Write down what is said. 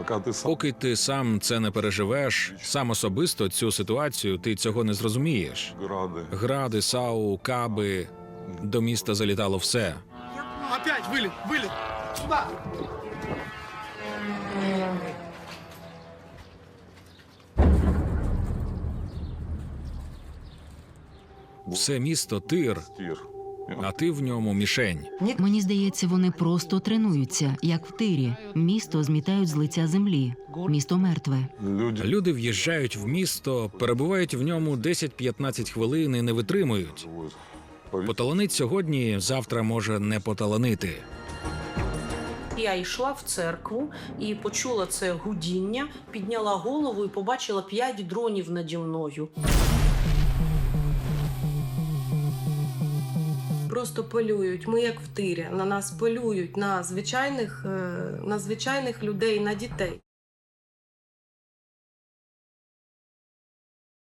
Пока ты сам Поки ти сам це не переживеш, сам особисто цю ситуацію ти цього не зрозумієш. грады. Гради, САУ, каби. До міста залітало все. Опять вылет, вылет. Сюда. Все місто тир, Тир. а ти в ньому мішень. Мені здається, вони просто тренуються, як в тирі. Місто змітають з лиця землі. Місто мертве. Люди Люди в'їжджають в місто, перебувають в ньому 10-15 хвилин і не витримують. Поталанить сьогодні, завтра може не поталанити. Я йшла в церкву і почула це гудіння, підняла голову і побачила п'ять дронів наді мною. Просто полюють. Ми як в тирі. На нас полюють на звичайних, е, на звичайних людей, на дітей.